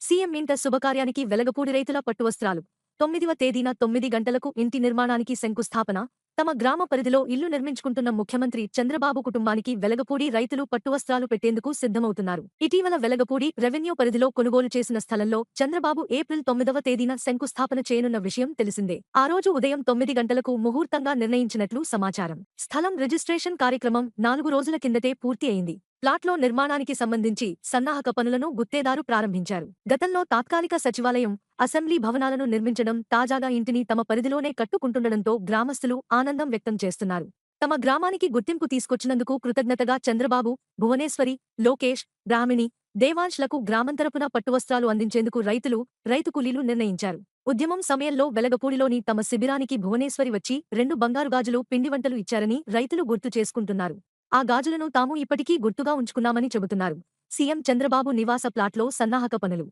CM ఇంట శుభకార్యానికి వెలగపూడి రైతుల పట్టువస్త్రాలు తొమ్మిదివ తేదీన తొమ్మిది గంటలకు ఇంటి నిర్మాణానికి శంకుస్థాపన. తమ గ్రామ పరిధిలో ఇల్లు నిర్మించుకుంటున్న ముఖ్యమంత్రి చంద్రబాబు కుటుంబానికి వెలగపూడి రైతులు పట్టువస్త్రాలు పెట్టేందుకు సిద్ధమవుతున్నారు. ఇటీవల వెలగపూడి రెవెన్యూ పరిధిలో కొనుగోలు చేసిన స్థలంలో చంద్రబాబు ఏప్రిల్ తొమ్మిదవ తేదీన శంకుస్థాపన చేయనున్న విషయం తెలిసిందే. ఆ రోజు ఉదయం తొమ్మిది గంటలకు ముహూర్తంగా నిర్ణయించినట్లు సమాచారం. స్థలం రిజిస్ట్రేషన్ కార్యక్రమం నాలుగు రోజుల కిందటే పూర్తి అయింది. ప్లాట్లో నిర్మాణానికి సంబంధించి సన్నాహక పనులను గుత్తేదారు ప్రారంభించారు. గతంలో తాత్కాలిక సచివాలయం అసెంబ్లీ భవనాలను నిర్మించడం తాజాగా ఇంటిని తమ పరిధిలోనే కట్టుకుంటుండడంతో గ్రామస్తులు ఆనందం వ్యక్తం చేస్తున్నారు. తమ గ్రామానికి గుర్తింపు తీసుకొచ్చినందుకు కృతజ్ఞతగా చంద్రబాబు భువనేశ్వరి లోకేష్ బ్రాహ్మిణి దేవాంశ్లకు గ్రామంతరపున పట్టువస్త్రాలు అందించేందుకు రైతులు రైతు కూలీలు నిర్ణయించారు. ఉద్యమం సమయంలో వెలగపూడిలోని తమ శిబిరానికి భువనేశ్వరి వచ్చి రెండు బంగారు గాజులు పిండి వంటలు ఇచ్చారని రైతులు గుర్తు చేసుకుంటున్నారు. ఆ గాజులను తాము ఇప్పటికీ గుర్తుగా ఉంచుకున్నామని చెబుతున్నారు. సీఎం చంద్రబాబు నివాస ప్లాట్లో సన్నాహక పనులు